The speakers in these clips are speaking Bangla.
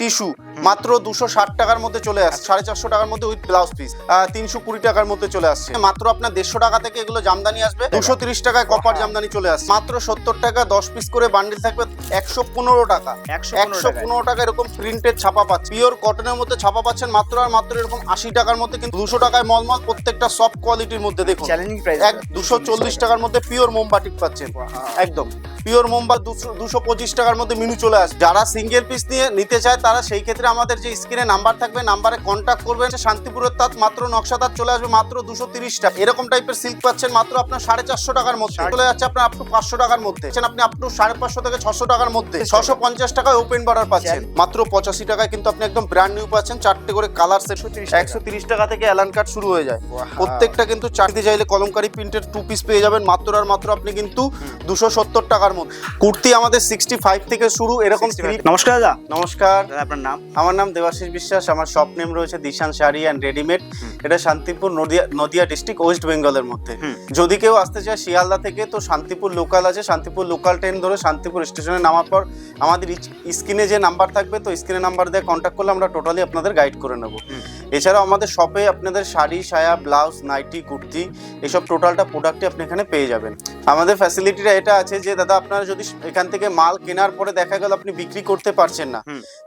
টিস্যু, মাত্র দুশো ষাট টাকার মধ্যে চলে আসছে, সাড়ে চারশো টাকার মধ্যে উইথ ব্লাউজ পিস তিনশো কুড়ি টাকার মধ্যে চলে আসছে। মাত্র আপনার দেড়শো টাকা থেকে এগুলো জামদানি আসবে, দুশো তিরিশ টাকায় কপার জামদানি চলে আসছে। মাত্র সত্তর টাকা দশ পিস করে বান্ডিল থাকবে একশো পনেরো টাকা। একশো পনেরো টাকা। এরকম প্রিন্টেড ছাপা পাচ্ছে। পিওর কটনের মধ্যে ছাপা পাচ্ছেন মাত্র আর মাত্র এরকম আশি টাকার মধ্যে কিন্তু দুশো টাকায় মলমল প্রত্যেকটা সফট কোয়ালিটির মধ্যে দেখুন। চ্যালেঞ্জিং প্রাইস এক দুশো চল্লিশ টাকার মধ্যে পিওর মোমবাটিক পাচ্ছেন। একদম। পিওর মোমবা দুশো দুশো পঁচিশ টাকার মধ্যে মিনু চলে আসে। যারা সিঙ্গেল পিস নিয়ে নিতে চায় তারা সেই ক্ষেত্রে আমাদের যে স্ক্রিনে নাম্বার থাকবে নাম্বারে কন্ট্যাক্ট করবেন। শান্তিপুরের তাঁত মাত্র নকশা তাঁত চলে আসবে মাত্র দুশো তিরিশ টাকা। এরকম টাইপের সিল্ক পাচ্ছেন মাত্র আপনার সাড়ে চারশো টাকার মধ্যে। চলে যাচ্ছে আপনার আপ টু পাঁচশো টাকার মধ্যে। আপনি আপ টু সাড়ে পাঁচশো থেকে ছশো টাকার মধ্যে ছশো পঞ্চাশ টাকায় ওপেন বর্ডার পাচ্ছেন। মাত্র পঁচাশি টাকায় কিন্তু আপনি একদম ব্র্যান্ড নিউ পাচ্ছেন চারটে করে কালার সেট একশো তিরিশ টাকা। থেকে অ্যালান কার্ড শুরু হয়ে যায়। প্রত্যেকটা কিন্তু চাকরি চাইলে কলমকারি প্রিন্টের টু পিস পেয়ে যাবেন মাত্র আর মাত্র আপনি কিন্তু দুশো সত্তর টাকার মধ্যে। কুর্তি আমাদের সিক্সটি ফাইভ থেকে শুরু এরকম নমস্কার দাদা। নমস্কার। আপনার নাম? আমার নাম দেবাশিস বিশ্বাস আমার শপ নেম রয়েছে দিশান শাড়ি অ্যান্ড রেডিমেড এটা শান্তিপুর নদিয়া নদিয়া ডিস্ট্রিক্ট ওয়েস্ট বেঙ্গলের মধ্যে। যদি কেউ আসতে চায় শিয়ালদা থেকে তো শান্তিপুর লোকাল আছে শান্তিপুর লোকাল ট্রেন ধরে শান্তিপুর স্টেশনে নামার পর আমাদের স্ক্রিনে যে নাম্বার থাকবে তো স্ক্রিনে নাম্বার দিয়ে কন্ট্যাক্ট করলে আমরা টোটালি আপনাদের গাইড করে নেব। এছাড়াও আমাদের শপে আপনাদের শাড়ি সায়া ব্লাউজ নাইটি কুর্তি এসব টোটালটা প্রোডাক্টই আপনি এখানে পেয়ে যাবেন। আমাদের ফ্যাসিলিটিটা এটা আছে যে দাদা আপনারা যদি এখান থেকে মাল কেনার পরে দেখা গেল আপনি বিক্রি করতে পারছেন না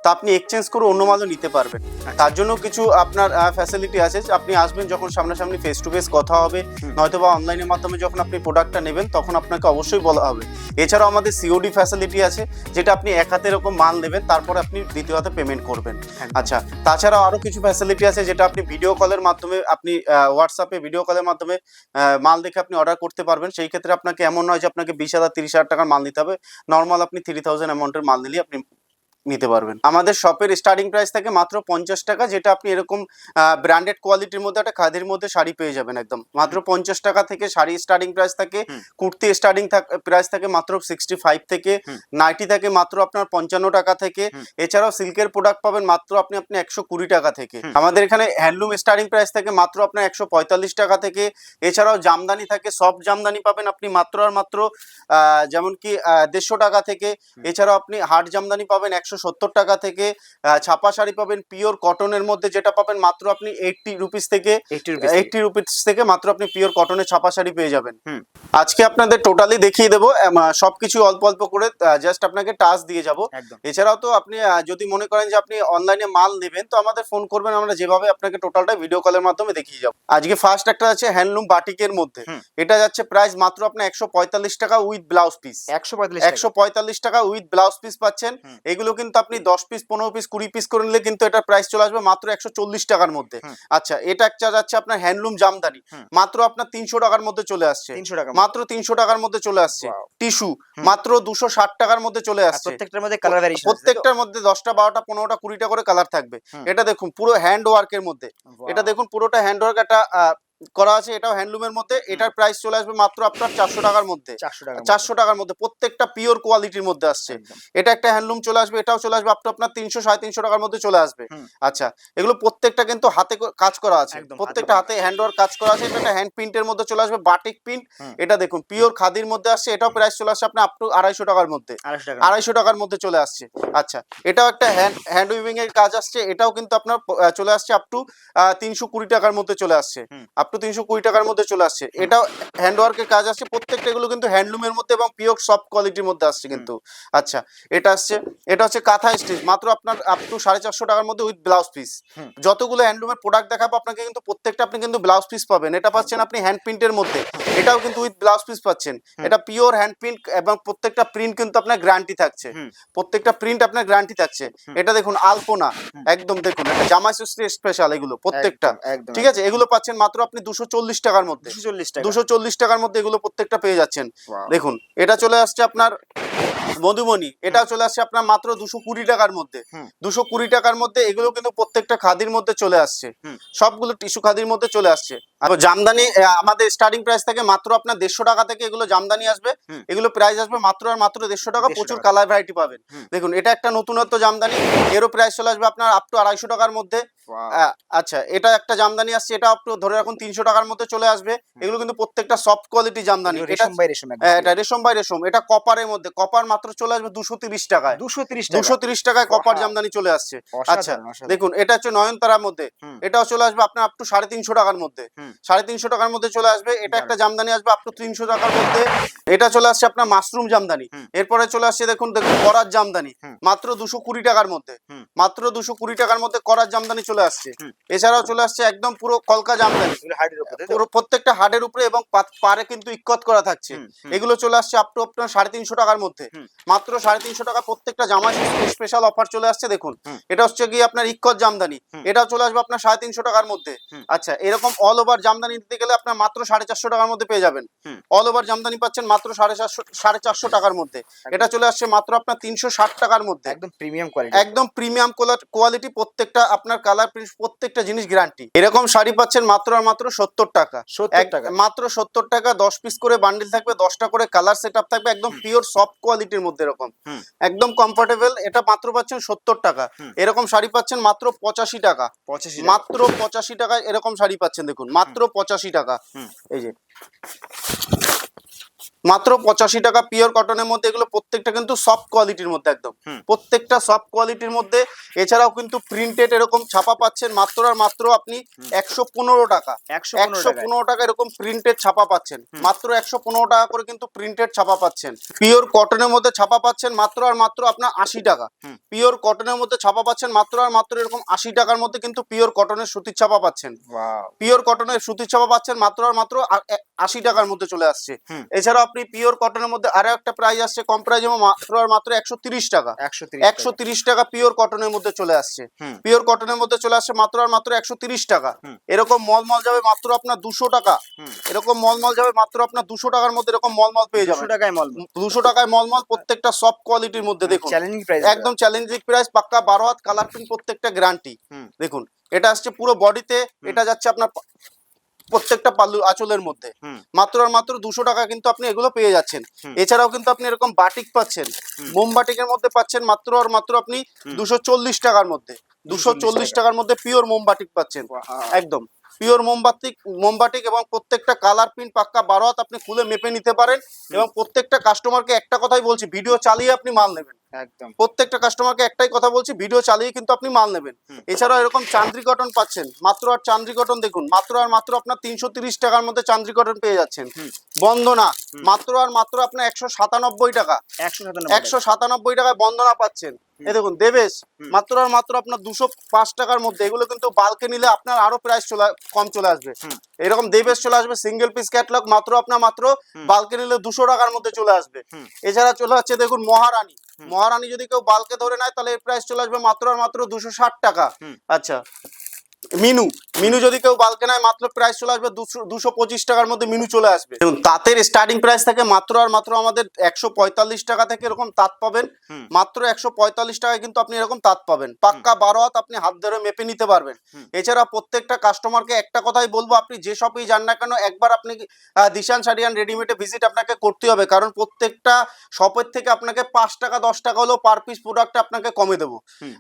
তা আপনি এক্সচেঞ্জ করে অন্য মালও নিতে পারবেন। তার জন্য কিছু আপনার ফ্যাসিলিটি আছে আপনি আসবেন যখন সামনাসামনি ফেস টু ফেস কথা হবে নয়তো বা অনলাইনের মাধ্যমে যখন আপনি প্রোডাক্টটা নেবেন তখন আপনাকে অবশ্যই বলা হবে। এছাড়াও আমাদের সিওডি ফ্যাসিলিটি আছে যেটা আপনি এক হাতে এরকম মাল নেবেন তারপরে আপনি দ্বিতীয় হাতে পেমেন্ট করবেন। আচ্ছা তাছাড়াও আরও কিছু ফ্যাসিলিটি আছে যেটা আপনি ভিডিও কলের মাধ্যমে আপনি হোয়াটসঅ্যাপে ভিডিও কলের মাধ্যমে আহ, মাল দেখে আপনি অর্ডার করতে পারবেন। সেই ক্ষেত্রে আপনাকে এমন নয় যে আপনাকে বিশ হাজার তিরিশ হাজার টাকার মাল নিতে হবে। নর্মাল আপনি থ্রি থাউজেন্ড অ্যামাউন্টের মাল নিলে আপনি নিতে পারবেন। আমাদের শপের স্টার্টিং প্রাইস থাকে মাত্র পঞ্চাশ টাকা যেটা আপনি এরকম ব্র্যান্ডেড কোয়ালিটির মধ্যে একটা খাদির মধ্যে শাড়ি পেয়ে যাবেন একদম। মাত্র পঞ্চাশ টাকা থেকে শাড়ি স্টার্টিং প্রাইস থাকে কুর্তি স্টার্টিং প্রাইস থাকে মাত্র সিক্সটি ফাইভ থেকে নাইটি থাকে মাত্র আপনার পঞ্চান্ন টাকা থেকে। এছাড়াও সিল্কের প্রোডাক্ট পাবেন মাত্র আপনি আপনি একশো কুড়ি টাকা থেকে। আমাদের এখানে হ্যান্ডলুম স্টার্টিং প্রাইস থাকে মাত্র আপনার একশো পঁয়তাল্লিশ টাকা থেকে। এছাড়াও জামদানি থাকে সব জামদানি পাবেন আপনি মাত্র আর মাত্র আহ, যেমন কি দেড়শো টাকা থেকে। এছাড়াও আপনি হাট জামদানি পাবেন একশো সত্তর টাকা থেকে ছাপা শাড়ি পাবেন পিওর কটনের মধ্যে যেটা পাবেন মাত্র আপনি এইটটি রুপিস থেকে এইটটি রুপিস থেকে। মাত্র আপনি পিওর কটনের ছাপা শাড়ি পেয়ে যাবেন। আজকে আপনাদের টোটালি দেখিয়ে দেবো সবকিছু অল্প অল্প করে জাস্ট আপনাকে টাচ দিয়ে যাব। এছাড়াও তো আপনি যদি মনে করেন যে আপনি অনলাইনে মাল নেবেন তো আমাদের ফোন করবেন আমরা যেভাবে আপনাকে টোটালটা ভিডিও কলের মাধ্যমে দেখিয়ে যাব। আজকে ফার্স্ট একটা আছে হ্যান্ডলুম বাটিকের মধ্যে। এটা যাচ্ছে প্রাইস মাত্র আপনার একশো পঁয়তাল্লিশ টাকা উইথ ব্লাউজ পিস একশো একশো টাকা উইথ ব্লাউজ পিস পাচ্ছেন। হুম। কিন্তু আপনি দশ পিস পনেরো পিস কুড়ি পিস করে নিলে কিন্তু এটা প্রাইস চলে আসবে মাত্র একশো চল্লিশ টাকার মধ্যে। আচ্ছা এটা একটা যাচ্ছে আপনার হ্যান্ডলুম জামদানি। মাত্র আপনার তিনশো টাকার মধ্যে চলে আসছে। তিনশো টাকা মাত্র তিনশো টাকার মধ্যে চলে আসছে. টিস্যু মাত্র দুশো ষাট টাকার মধ্যে চলে আসছে। প্রত্যেকটার মধ্যে কালার ভ্যারিয়েশন প্রত্যেকটার মধ্যে দশটা বারোটা পনেরোটা কুড়িটা করে কালার থাকবে। এটা দেখুন পুরো হ্যান্ড ওয়ার্কের মধ্যে। এটা দেখুন পুরোটা হ্যান্ড ওয়ার্ক একটা করা আছে এটাও হ্যান্ডলুমের মধ্যে। এটার প্রাইস চলে আসবে মাত্র আপনার চারশো টাকার মধ্যে। চারশো টাকার মধ্যে। প্রত্যেকটা পিওর কোয়ালিটির মধ্যে আসছে। এটা একটা হ্যান্ডলুম চলে আসবে এটাও চলে আসবে আপনার আপনার তিনশো সাড়ে তিনশো টাকার মধ্যে চলে আসবে। আচ্ছা এগুলো প্রত্যেকটা কিন্তু হাতে কাজ করা আছে। প্রত্যেকটা হাতে হ্যান্ড ওয়ার্ক কাজ করা আছে। এটা একটা হ্যান্ড প্রিন্টের মধ্যে চলে আসবে বাটিক প্রিন্ট এটা দেখুন পিওর খাদির মধ্যে আসছে এটাও প্রাইস চলে আসছে আপনার আপ টু আড়াইশো টাকার মধ্যে। আড়াইশো টাকার মধ্যে। চলে আসছে। আচ্ছা এটাও একটা হ্যান্ড হ্যান্ড উইভিং এর কাজ আসছে। এটাও কিন্তু আপনার চলে আসছে আপ টু তিনশো কুড়ি টাকার মধ্যে চলে আসছে। টু তিনশো কুড়ি টাকার মধ্যে চলে আসছে। এটাও হ্যান্ড ওয়ার্কের কাজ আসছে প্রত্যেকটা এগুলো কিন্তু হ্যান্ডলুমের মধ্যে এবং পিওর সফট কোয়ালিটির মধ্যে আসছে কিন্তু। আচ্ছা এটা আসছে এটা হচ্ছে কাঁথা স্টিচ মাত্র আপনার আপ টু সাড়ে চারশো টাকার মধ্যে উইথ ব্লাউজ পিস যতগুলো হ্যান্ডলুমের প্রোডাক্ট দেখাবো আপনাকে কিন্তু প্রত্যেকটা আপনি কিন্তু ব্লাউজ পিস পাবেন। এটা পাচ্ছেন আপনি হ্যান্ড প্রিন্টের মধ্যে। এটাও কিন্তু উইথ ব্লাউজ পিস পাচ্ছেন। এটা পিওর হ্যান্ড প্রিন্ট এবং প্রত্যেকটা প্রিন্ট কিন্তু আপনার গ্যারান্টি থাকছে। প্রত্যেকটা প্রিন্ট আপনার গ্যারান্টি থাকছে। এটা দেখুন আলপনা একদম দেখুন এটা জামাই ষষ্ঠী স্পেশাল এগুলো প্রত্যেকটা। ঠিক আছে? এগুলো পাচ্ছেন মাত্র আপনি দুশো চল্লিশ টাকার মধ্যে। দুশো চল্লিশ টাকার মধ্যে এগুলো প্রত্যেকটা পেয়ে যাচ্ছেন। দেখুন এটা চলে আসছে আপনার মধুমণি এটাও চলে আসছে আপনার মাত্র দুশো কুড়ি টাকার মধ্যে। দুশো কুড়ি টাকার মধ্যে এগুলো কিন্তু প্রত্যেকটা খাদির মধ্যে চলে আসছে। সবগুলো টিস্যু খাদির মধ্যে চলে আসছে। জামদানি আমাদের স্টার্টিং প্রাইস থাকে মাত্র আপনার দেড়শো টাকা থেকে এগুলো জামদানি আসবে। এগুলো প্রাইস আসবে মাত্র আর মাত্র দেড়শো টাকা। প্রচুর কালার ভ্যারাইটি পাবেন। দেখুন এটা একটা নতুনত্ব জামদানি। এরও প্রাইস চলে আসবে আপনার আপ টু আড়াইশো টাকার মধ্যে। আচ্ছা এটা একটা জামদানি আসছে এটা আপনি ধরে রাখুন তিনশো টাকার মধ্যে চলে আসবে। এগুলো কিন্তু প্রত্যেকটা সফট কোয়ালিটি জামদানি। এটা রেশম বাই রেশম হ্যাঁ, এটা রেশম বাই রেশম। এটা কপারের মধ্যে কপার মাত্র চলে আসবে দুশো তিরিশ টাকায়। দুশো তিরিশ দুশো তিরিশ টাকায় কপার জামদানি চলে আসছে। আচ্ছা দেখুন এটা হচ্ছে নয়নতারার মধ্যে। এটাও চলে আসবে আপনার আপ টু সাড়ে তিনশো টাকার মধ্যে। সাড়ে তিনশো টাকার মধ্যে চলে আসবে। এটা একটা জামদানি আসবে আপ টু তিনশো টাকার মধ্যে। এটা চলে আসছে আপনার মাশরুম জামদানি। এরপরে চলে আসছে দেখুন দেখুন করার জামদানি। মাত্র দুশো কুড়ি টাকার মধ্যে। মাত্র দুশো কুড়ি টাকার মধ্যে করার জামদানি চলে আসছে। এছাড়াও চলে আসছে একদম পুরো কলকা জামদানি? পুরো প্রত্যেকটা হাড়ের উপরে এবং পারে কিন্তু ইক্কত করা থাকছে। এগুলো চলে আসছে আপ টু আপনার সাড়ে তিনশো টাকার মধ্যে। মাত্র সাড়ে তিনশো টাকা প্রত্যেকটা জামা স্পেশাল অফার চলে আসছে দেখুন। এটা হচ্ছে গিয়ে আপনার ইক্কত জামদানি। এটাও চলে আসবে আপনার সাড়ে তিনশো টাকার মধ্যে। আচ্ছা এরকম অল ওভার জামদানি নিতে গেলে আপনার মাত্র সাড়ে চারশো টাকার মধ্যে পেয়ে যাবেন। অল ওভার জামদানি পাচ্ছেন মাত্র সাড়ে চারশো সাড়ে চারশো টাকার মধ্যে। এটা চলে আসছে মাত্র আপনার তিনশো ষাট টাকার মধ্যে। একদম প্রিমিয়াম কোয়ালিটি একদম প্রিমিয়াম কোয়ালিটি প্রত্যেকটা আপনার কালার প্রিন্ট প্রত্যেকটা জিনিস গ্যারান্টি এরকম শাড়ি পাচ্ছেন মাত্র আর মাত্র সত্তর টাকা। টাকা। মাত্র সত্তর টাকা দশ পিস করে বান্ডিল থাকবে দশটা করে কালার সেট থাকবে একদম পিওর সফট কোয়ালিটির মধ্যে এরকম। একদম কমফোর্টেবল এটা মাত্র পাচ্ছেন সত্তর টাকা। এরকম শাড়ি পাচ্ছেন মাত্র পঁচাশি টাকা। মাত্র পঁচাশি টাকায় এরকম শাড়ি পাচ্ছেন দেখুন মাত্র পঁচাশি টাকা। এই যে। মাত্র পঁচাশি টাকা পিওর কটনের মধ্যে এগুলো প্রত্যেকটা কিন্তু সফট কোয়ালিটির মধ্যে একদম। প্রত্যেকটা সফট কোয়ালিটির মধ্যে এছাড়াও কিন্তু প্রিন্টেড এরকম ছাপা পাচ্ছেন মাত্র আর মাত্র আপনি একশো পনেরো টাকা। একশো পনেরো টাকা এরকম প্রিন্টেড ছাপা পাচ্ছেন। মাত্র একশো পনেরো টাকা করে কিন্তু প্রিন্টেড ছাপা পাচ্ছেন। পিওর কটনের মধ্যে ছাপা পাচ্ছেন মাত্র আর মাত্র আপনার আশি টাকা। পিওর কটনের মধ্যে ছাপা পাচ্ছেন মাত্র আর মাত্র এরকম আশি টাকার মধ্যে কিন্তু পিওর কটনের সুতির ছাপা পাচ্ছেন। পিওর কটনের সুতির ছাপা পাচ্ছেন মাত্র আর মাত্র আশি টাকার মধ্যে চলে আসছে। এছাড়াও আপনি পিওর কটনের মধ্যে আরও একটা প্রাইস আসছে। কম প্রাইস যেমন মাত্র আর মাত্র একশো তিরিশ টাকা। একশো তিরিশ টাকা। পিওর কটনের মধ্যে চলে আসছে। পিওর কটনের মধ্যে চলে আসছে মাত্র আর মাত্র একশো তিরিশ টাকা। এরকম মলমল যাবে মাত্র আপনার দুশো টাকা। এরকম মলমল যাবে মাত্র আপনার দুশো টাকার মধ্যে এরকম মলমল পেয়ে দুশো টাকায় মল দুশো টাকায় মলমল প্রত্যেকটা সব কোয়ালিটির মধ্যে দেখুন। চ্যালেঞ্জিং প্রাইস একদম চ্যালেঞ্জিং প্রাইস পাক্কা বারো হাত কালার প্রিন্ট প্রত্যেকটা গ্যারান্টি দেখুন এটা আসছে পুরো বডিতে এটা যাচ্ছে আপনার প্রত্যেকটা পাল্লু আঁচলের মধ্যে। মাত্র আর মাত্র দুশো টাকা কিন্তু আপনি এগুলো পেয়ে যাচ্ছেন। এছাড়াও কিন্তু আপনি এরকম বাটিক পাচ্ছেন। মোম বাটিকের মধ্যে পাচ্ছেন মাত্র আর মাত্র আপনি দুশো চল্লিশ টাকার মধ্যে। দুশো চল্লিশ টাকার মধ্যে পিওর মোম বাটিক পাচ্ছেন একদম। পিওর মোমবাতিক মোমবাটিক এবং প্রত্যেকটা কালার প্রিন্ট পাক্কা বারো হাত আপনি খুলে মেপে নিতে পারেন। এবং প্রত্যেকটা কাস্টমারকে একটা কথাই বলছি ভিডিও চালিয়ে আপনি মাল নেবেন। একদম। প্রত্যেকটা কাস্টমারকে একটাই কথা বলছি ভিডিও চালিয়ে কিন্তু আপনি মাল নেবেন। এরকম চান্দ্রি কটন পাচ্ছেন। মাত্র আর চান্দ্রি কটন দেখুন মাত্র আর মাত্র আপনার তিনশো তিরিশ টাকার মধ্যে চান্দ্রি কটন পেয়ে যাচ্ছেন। বন্দনা মাত্র আর মাত্র আপনার একশো সাতানব্বই টাকা। একশো সাতানব্বই টাকায় বন্দনা পাচ্ছেন। এই দেখুন দেবেশ মাত্র আর মাত্র আপনার দুশো পাঁচ টাকার মধ্যে এগুলো কিন্তু বালকে নিলে আপনার আরও প্রাইস চলে কম চলে আসবে। এরকম দেবেশ চলে আসবে সিঙ্গেল পিস ক্যাটলগ মাত্র আপনার মাত্র। বালকে নিলে দুশো টাকার মধ্যে চলে আসবে। এছাড়া চলে আসছে দেখুন মহারানী। মহারানী যদি কেউ বালকে ধরে নেয় তাহলে এর প্রাইস চলে আসবে মাত্র আর মাত্র দুশো ষাট টাকা। আচ্ছা। মিনু মিনু যদি কেউ বালকে নেয় মাত্র প্রাইস চলে আসবে দুশো পঁচিশ টাকার মধ্যে মিনু চলে আসবে। দেখুন তাঁতের স্টার্টিং প্রাইস থাকে মাত্র আর মাত্র আমাদের একশো পঁয়তাল্লিশ টাকা থেকে এরকম তাঁত পাবেন। মাত্র একশো পঁয়তাল্লিশ টাকায় কিন্তু আপনি এরকম তাঁত পাবেন। পাক্কা বারো হাত আপনি হাত ধরে মেপে নিতে পারবেন। এছাড়া প্রত্যেকটা কাস্টমারকে একটা কথাই বলব আপনি যে শপেই যান না কেন একবার আপনি দিশান সারিয়ান রেডিমেডে ভিজিট আপনাকে করতে হবে। কারণ প্রত্যেকটা শপের থেকে আপনাকে পাঁচ টাকা দশ টাকা হলেও পার পিস প্রোডাক্ট আপনাকে কমে দেবো।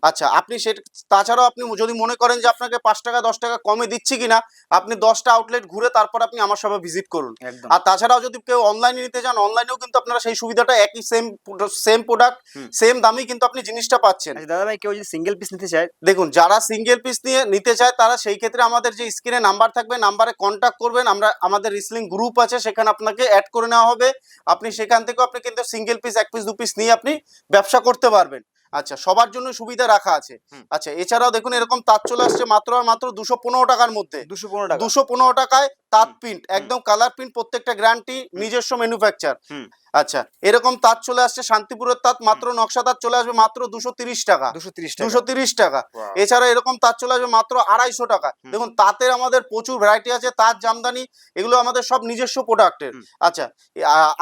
আচ্ছা আপনি সে তাছাড়াও আপনি যদি মনে করেন যে আপনাকে পাঁচ টাকা দশ টাকা কমে দিচ্ছি কিনা আপনি দশটা আউটলেট ঘুরে তারপর আপনি আমার শপে ভিজিট করুন। আর তাছাড়াও যদি কেউ অনলাইনে নিতে চান অনলাইনেও কিন্তু আপনারা সেই সুবিধাটা একই সেম সেম প্রোডাক্ট সেম দামেই কিন্তু আপনি জিনিসটা পাচ্ছেন। আচ্ছা দাদা ভাই কেউ যদি সিঙ্গেল পিস নিতে চায়? দেখুন যারা সিঙ্গেল পিস নিয়ে নিতে চায় তারা সেই ক্ষেত্রে আমাদের যে স্ক্রিনে নাম্বার থাকবে নাম্বারে কন্ট্যাক্ট করবেন। আমরা আমাদের রিসলিং গ্রুপ আছে সেখানে আপনাকে অ্যাড করে নেওয়া হবে। আপনি সেখান থেকেও আপনি কিন্তু সিঙ্গেল পিস এক পিস দু পিস নিয়ে আপনি ব্যবসা করতে পারবেন। আচ্ছা সবার জন্য সুবিধা রাখা আছে। আচ্ছা এছাড়াও দেখুন এরকম তাঁত চলে আসছে মাত্র আর মাত্র দুশো পনেরো টাকার মধ্যে। দুশো পনেরো টাকা। দুশো পনেরো টাকায় তাঁত প্রিন্ট একদম কালার প্রিন্ট প্রত্যেকটা গ্যারান্টি নিজস্ব ম্যানুফ্যাকচার। আচ্ছা এরকম তাঁত চলে আসছে শান্তিপুরের তাঁত মাত্র নকশা তাঁত চলে আসবে মাত্র দুশো তিরিশ টাকা। দুশো তিরিশ টাকা. এছাড়া এরকম তাঁত চলে আসবে মাত্র আড়াইশো টাকা। দেখুন তাঁতের আমাদের প্রচুর ভ্যারাইটি আছে তাঁত জামদানি এগুলো আমাদের সব নিজস্ব প্রোডাক্টের আচ্ছা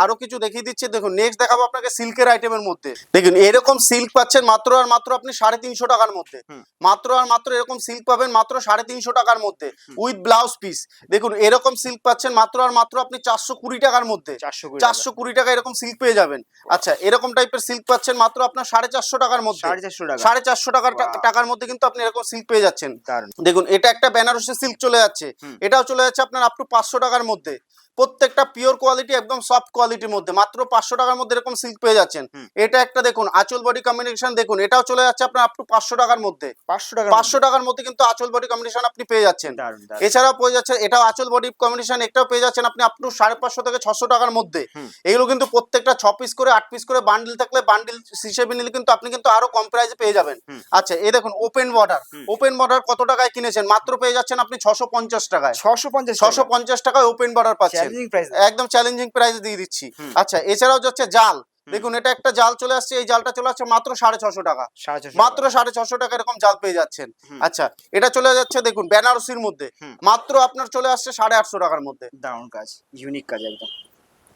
আরও কিছু দেখিয়ে দিচ্ছে। দেখুন নেক্সট দেখাবো আপনাকে সিল্কের আইটেমের মধ্যে। দেখুন এরকম সিল্ক পাচ্ছেন মাত্র আর মাত্র আপনি সাড়ে তিনশো টাকার মধ্যে। মাত্র আর মাত্র এরকম সিল্ক পাবেন মাত্র সাড়ে তিনশো টাকার মধ্যে। উইথ ব্লাউজ পিস দেখুন এরকম সিল্ক পাচ্ছেন মাত্র আর মাত্র আপনি চারশো কুড়ি টাকার মধ্যে। চারশো কুড়ি টাকা এরকম সিল্ক পেয়ে যাবেন। আচ্ছা এরকম টাইপের সিল্ক পাচ্ছেন মাত্র আপনার সাড়ে চারশো টাকার মধ্যে। সাড়ে চারশো টাকা। সাড়ে চারশো টাকার টাকার মধ্যে কিন্তু আপনি এরকম সিল্ক পেয়ে যাচ্ছেন। দেখুন এটা একটা বেনারসি সিল্ক চলে যাচ্ছে। এটাও চলে যাচ্ছে আপনার আপ টু পাঁচশো টাকার মধ্যে। প্রত্যেকটা পিওর কোয়ালিটি একদম সফট কোয়ালিটির মধ্যে। মাত্র পাঁচশো টাকার মধ্যে এরকম সিল্ক পেয়ে যাচ্ছেন। এটা একটা দেখুন আঁচল বডি কম্বিনেশন দেখুন এটাও চলে যাচ্ছে আপনার আপ টু পাঁচশো টাকার মধ্যে। পাঁচশো টাকা পাঁচশো টাকার মধ্যে কিন্তু আঁচল বডি কম্বিনেশন আপনি পেয়ে যাচ্ছেন। এছাড়াও পেয়ে যাচ্ছে এটাও আঁচল বডি কম্বিনেশন এটাও পেয়ে যাচ্ছেন আপনি আপ টু সাড়ে পাঁচশো থেকে ছশো টাকার মধ্যে। এগুলো কিন্তু প্রত্যেকটা ছ পিস করে আট পিস করে বান্ডিল থাকলে বান্ডিল হিসেবে নিলে কিন্তু আপনি কিন্তু আরও কম প্রাইসে পেয়ে যাবেন। আচ্ছা এই দেখুন ওপেন বর্ডার ওপেন বর্ডার কত টাকায় কিনেছেন? মাত্র পেয়ে যাচ্ছেন আপনি ছশো পঞ্চাশ টাকায়। ছশো পঞ্চাশ ছশো পঞ্চাশ টাকায় ওপেন বর্ডার পাচ্ছেন। একদম চ্যালেঞ্জিং প্রাইস দিয়ে দিচ্ছি। আচ্ছা এছাড়াও যাচ্ছে জাল। দেখুন এটা একটা জাল চলে আসছে এই জালটা চলে আসছে মাত্র সাড়ে ছশো টাকা। মাত্র সাড়ে ছশো টাকা এরকম জাল পেয়ে যাচ্ছেন। আচ্ছা এটা চলে যাচ্ছে দেখুন বেনারসির মধ্যে। মাত্র আপনার চলে আসছে সাড়ে আটশো টাকার মধ্যে। দারুণ কাজ ইউনিক কাজ একদম।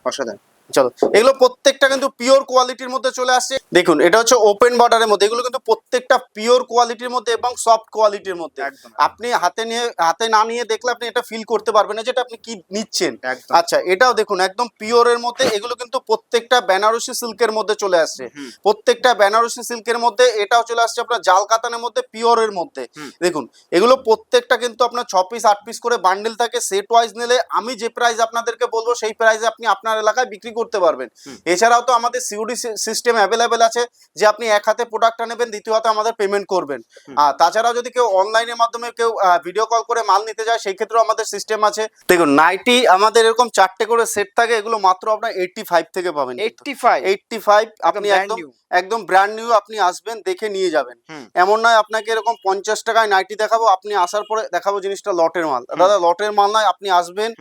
অসাধারণ। চলো এগুলো প্রত্যেকটা কিন্তু পিওর কোয়ালিটির মধ্যে চলে আসছে দেখুন এটা হচ্ছে ওপেন বর্ডারের মধ্যে এগুলো কিন্তু প্রত্যেকটা পিওর কোয়ালিটির মধ্যে এবং সফট কোয়ালিটির মধ্যে। আপনি হাতে নিয়ে হাতে না নিয়ে দেখলে আপনি এটা ফিল করতে পারবেন না যেটা আপনি কি নিচ্ছেন। আচ্ছা এটাও দেখুন একদম পিওরের মধ্যে এগুলো কিন্তু প্রত্যেকটা বেনারসি সিল্কের মধ্যে চলে আসছে প্রত্যেকটা বেনারসি সিল্কের মধ্যে এটাও চলে আসছে আপনার জাল কাতানের মধ্যে পিওরের মধ্যে। দেখুন এগুলো প্রত্যেকটা কিন্তু আপনার ছ পিস আট পিস করে বান্ডেল থাকে সেট ওয়াইজ নিলে আমি যে প্রাইস আপনাদেরকে বলব সেই প্রাইসে আপনি আপনার এলাকায় বিক্রি করতে পারবেন। এছাড়াও তো আমাদের সিউডি সিস্টেম অ্যাভেলেবেল আছে যে আপনি এক হাতে প্রোডাক্টটা নেবেন দ্বিতীয় হাতে আমাদের পেমেন্ট করবেন। আর তাছাড়াও যদি কেউ অনলাইনের মাধ্যমে কেউ ভিডিও কল করে মাল নিতে যায় সেই ক্ষেত্রেও আমাদের সিস্টেম আছে। দেখুন নাইটি আমাদের এরকম চারটে করে সেট থাকে এগুলো মাত্র আপনার এইটটি ফাইভ থেকে পাবেন এইটটি ফাইভ এইটটি ফাইভ আপনি একদম একদম ব্র্যান্ড নিউ আপনি আসবেন দেখে নিয়ে যাবেন। এমন নয় আপনাকে এরকম পঞ্চাশ টাকায় নাইটি দেখাবো আপনি আসার পরে দেখাবো জিনিসটা লটের মাল। দাদা লটের মাল নয় আপনি আসবেন।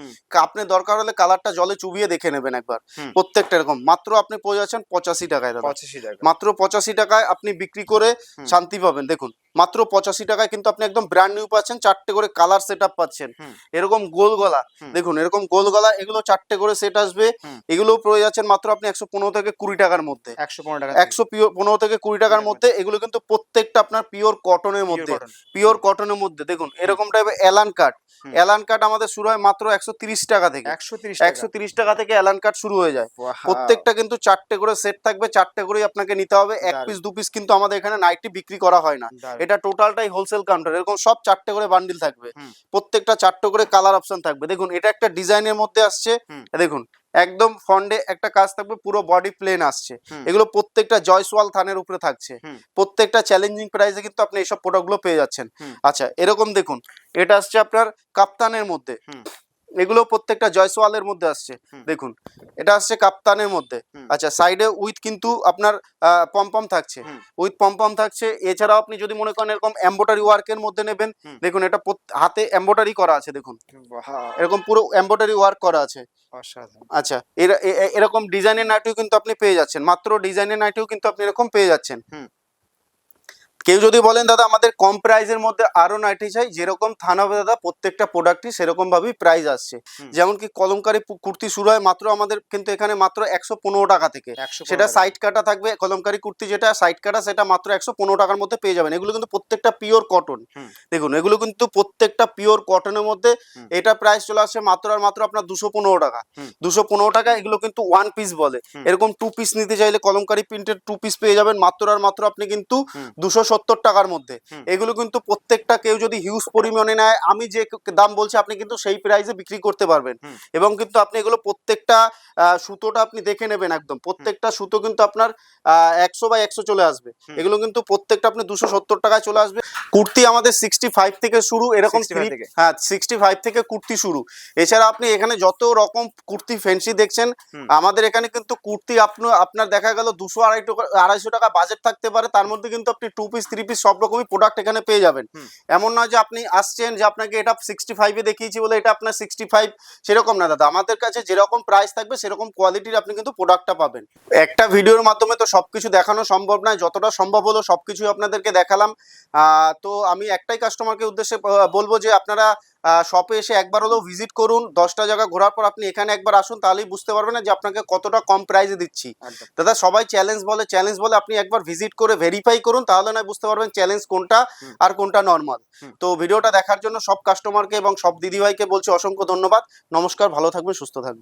আপনি দরকার হলে কালারটা জলে চুবিয়ে দেখে নেবেন একবার। প্রত্যেকটা এরকম। মাত্র আপনি পেয়ে যাচ্ছেন পঁচাশি টাকায় দাদা। পঁচাশি টাকা মাত্র পঁচাশি টাকায় আপনি বিক্রি করে শান্তি পাবেন। দেখুন মাত্র পঁচাশি টাকায় কিন্তু আপনি একদম ব্র্যান্ড নিউ পাচ্ছেন চারটে করে কালার সেট পাচ্ছেন। এরকম গোল গলা। দেখুন এরকম গোল গলা এগুলো চারটে করে সেট আসবে। এগুলো পেয়ে যাচ্ছেন মাত্র আপনি একশো পনেরো থেকে কুড়ি টাকার মধ্যে। একশো পনেরো টাকা একশো পনেরো থেকে কুড়ি টাকার মধ্যে এগুলো কিন্তু প্রত্যেকটা আপনার পিওর কটনের মধ্যে। পিওর কটনের মধ্যে। দেখুন এরকম টাইপের অ্যালান কাট। অ্যালান কাট আমাদের শুরু হয় মাত্র একশো তিরিশ টাকা থেকে। একশো তিরিশ একশো তিরিশ টাকা থেকে অ্যালান কাট শুরু হয়ে যায়। প্রত্যেকটা কিন্তু চারটে করে সেট থাকবে চারটে করেই আপনাকে নিতে হবে। এক পিস দু পিস কিন্তু আমাদের এখানে নাইটি বিক্রি করা হয় না। এটা টোটালটাই হোলসেল কাউন্টার এরকম সব চারটে করে বান্ডিল থাকবে। প্রত্যেকটা চারটে করে কালার অপশন থাকবে। দেখুন এটা একটা ডিজাইনের মধ্যে আসছে। দেখুন একদম ফন্ডে একটা কাজ থাকবে পুরো বডি প্লেন আসছে। এগুলো প্রত্যেকটা জয়সওয়াল থানের উপরে থাকছে। প্রত্যেকটা চ্যালেঞ্জিং প্রাইসে কিন্তু আপনি এইসব প্রোডাক্টগুলো পেয়ে যাচ্ছেন। আচ্ছা এরকম দেখুন এটা আসছে আপনার কাপ্তানের মধ্যে। এগুলো প্রত্যেকটা জয়সওয়ালের মধ্যে আসছে দেখুন। এটা আসছে কাপ্তানের মধ্যে। আচ্ছা সাইডে উইথ কিন্তু আপনার পম্পম থাকছে। উইথ পম্পম থাকছে এছাড়াও আপনি যদি মনে করেন এরকম এম্বোটারি ওয়ার্কের মধ্যে নেবেন দেখুন এটা হাতে এম্বোটারি করা আছে দেখুন। এরকম পুরো এম্বোটারি ওয়ার্ক করা আছে। আচ্ছা এরকম ডিজাইনের নাইটিও কিন্তু আপনি পেয়ে যাচ্ছেন। মাত্র ডিজাইনের নাইটিও কিন্তু আপনি এরকম পেয়ে যাচ্ছেন। কেউ যদি বলেন দাদা আমাদের কম প্রাইসের মধ্যে আরও নাইটি চাই যেরকম থানাবে দাদা প্রত্যেকটা প্রোডাক্টই সেরকম ভাবেই প্রাইস আসছে। যেমন কি কলমকারি কুর্তি শুরু হয় মাত্র আমাদের কিন্তু এখানে মাত্র একশো পনেরো টাকা থেকে। সেটা সাইড কাটা থাকবে কলমকারি কুর্তি যেটা সাইড কাটা সেটা মাত্র একশো পনেরো টাকার মধ্যে পেয়ে যাবেন। এগুলো কিন্তু প্রত্যেকটা পিওর কটন দেখুন এগুলো কিন্তু প্রত্যেকটা পিওর কটনের মধ্যে এটা প্রাইস চলে আসছে মাত্র আর মাত্র আপনার দুশো পনেরো টাকা। দুশো পনেরো টাকা এগুলো কিন্তু ওয়ান পিস বলে। এরকম টু পিস নিতে চাইলে কলমকারি প্রিন্টের টু পিস পেয়ে যাবেন মাত্র আর মাত্র আপনি কিন্তু দুশো সত্তর টাকার মধ্যে। এগুলো কিন্তু প্রত্যেকটা কেউ যদি হিউজ পরিমাণে নেয় আমি যে দাম বলছি আপনি কিন্তু সেই প্রাইসে বিক্রি করতে পারবেন। এবং কিন্তু আপনি এগুলো প্রত্যেকটা সুতোটা আপনি দেখে নেবেন একদম। প্রত্যেকটা সুতো কিন্তু আপনার একশো বা একশো চলে আসবে। এগুলো কিন্তু প্রত্যেকটা আপনি দুশো সত্তর টাকায় চলে আসবে। কুর্তি আমাদের সিক্সটি ফাইভ থেকে শুরু এরকম 65 three- থেকে। হ্যাঁ সিক্সটি ফাইভ থেকে কুর্তি শুরু। এছাড়া আপনি এখানে যত রকম কুর্তি ফ্যান্সি দেখছেন আমাদের এখানে কিন্তু কুর্তি আপনার আপনার দেখা গেল দুশো আড়াই টাকা আড়াইশো টাকা বাজেট থাকতে পারে। তার মধ্যে কিন্তু আপনি টু পিস থ্রি পিস সব রকমই প্রোডাক্ট এখানে পেয়ে যাবেন। এমন নয় যে আপনি আসছেন যে আপনাকে এটা সিক্সটি ফাইভে দেখিয়েছি বলে এটা আপনার সিক্সটি ফাইভ সেরকম না দাদা। আমাদের কাছে যেরকম প্রাইস থাকবে সেরকম কোয়ালিটির আপনি কিন্তু প্রোডাক্টটা পাবেন। একটা ভিডিওর মাধ্যমে তো সব কিছু দেখানো সম্ভব নয় যতটা সম্ভব হলো সব কিছুই আপনাদেরকে দেখালাম। তো আমি একটাই কাস্টমারকে উদ্দেশ্যে বলব যে আপনারা শপে এসে একবার হলেও ভিজিট করুন। দশটা জায়গা ঘোরার পর আপনি এখানে একবার আসুন তাহলেই বুঝতে পারবেন যে আপনাকে কতটা কম প্রাইসে দিচ্ছি। দাদা সবাই চ্যালেঞ্জ বলে চ্যালেঞ্জ বলে আপনি একবার ভিজিট করে ভেরিফাই করুন তাহলে নয় বুঝতে পারবেন চ্যালেঞ্জ কোনটা আর কোনটা নর্মাল। তো ভিডিওটা দেখার জন্য সব কাস্টমারকে এবং সব দিদিভাইকে বলছি অসংখ্য ধন্যবাদ। নমস্কার ভালো থাকবেন সুস্থ থাকবেন।